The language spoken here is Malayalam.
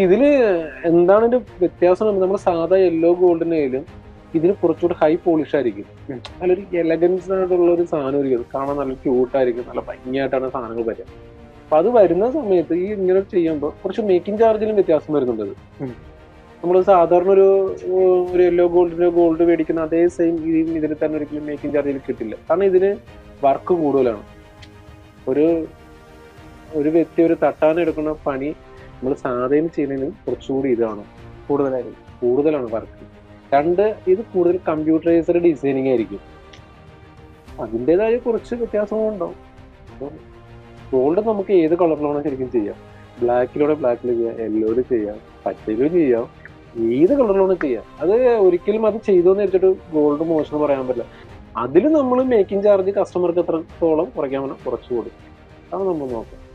ഇതിൽ എന്താണ് ഇതിന്റെ വ്യത്യാസം? നമ്മൾ സാധാ യെല്ലോ ഗോൾഡിനായാലും ഇതിന് കുറച്ചുകൂടി ഹൈ പോളിഷ് ആയിരിക്കും. നല്ലൊരു എലഗൻസ് ആയിട്ടുള്ള ഒരു സാധനം ആയിരിക്കും. കാണാൻ നല്ല ക്യൂട്ടായിരിക്കും നല്ല ഭംഗിയായിട്ടാണ് സാധനങ്ങൾ വരിക. അപ്പൊ അത് വരുന്ന സമയത്ത് ഈ ഇങ്ങനെ ചെയ്യുമ്പോൾ കുറച്ച് മേക്കിംഗ് ചാർജിലും വ്യത്യാസം വരുന്നുണ്ട് അത്. നമ്മൾ സാധാരണ ഒരു ഒരു യെല്ലോ ഗോൾഡിന് ഗോൾഡ് മേടിക്കുന്ന അതേ സെയിം ഇതിൽ തന്നെ ഒരിക്കലും മേക്കിംഗ് ചാർജിൽ കിട്ടില്ല. കാരണം ഇതിന് വർക്ക് കൂടുതലാണ്. ഒരു ഒരു വ്യക്തി ഒരു തട്ടാൻ എടുക്കുന്ന പണി നമ്മൾ സാധനം ചെയ്യുന്നതിന് കുറച്ചുകൂടി ഇതാണ് കൂടുതലായിരിക്കും കൂടുതലാണ് വർക്ക് രണ്ട് ഇത് കൂടുതൽ കമ്പ്യൂട്ടറൈസ്ഡ് ഡിസൈനിങ് ആയിരിക്കും. അതിന്റെതായ കുറച്ച് വ്യത്യാസങ്ങളുണ്ടാവും. ഗോൾഡ് നമുക്ക് ഏത് കളറിലാണ് ശരിക്കും ചെയ്യാം? ബ്ലാക്കിലൂടെ ബ്ലാക്കിൽ ചെയ്യാം യെല്ലോയിൽ ചെയ്യാം പച്ചയിലും ചെയ്യാം ഏത് കളറിലാണ് ചെയ്യാം? അത് ഒരിക്കലും അത് ചെയ്തോന്ന് വെച്ചിട്ട് ഗോൾഡ് മോശം പറയാൻ പറ്റില്ല. അതിൽ നമ്മൾ മേക്കിംഗ് ചാർജ് കസ്റ്റമർക്ക് എത്രത്തോളം കുറയ്ക്കാൻ പറ്റും? കുറച്ചുകൂടി. അത് നമ്മൾ നോക്കാം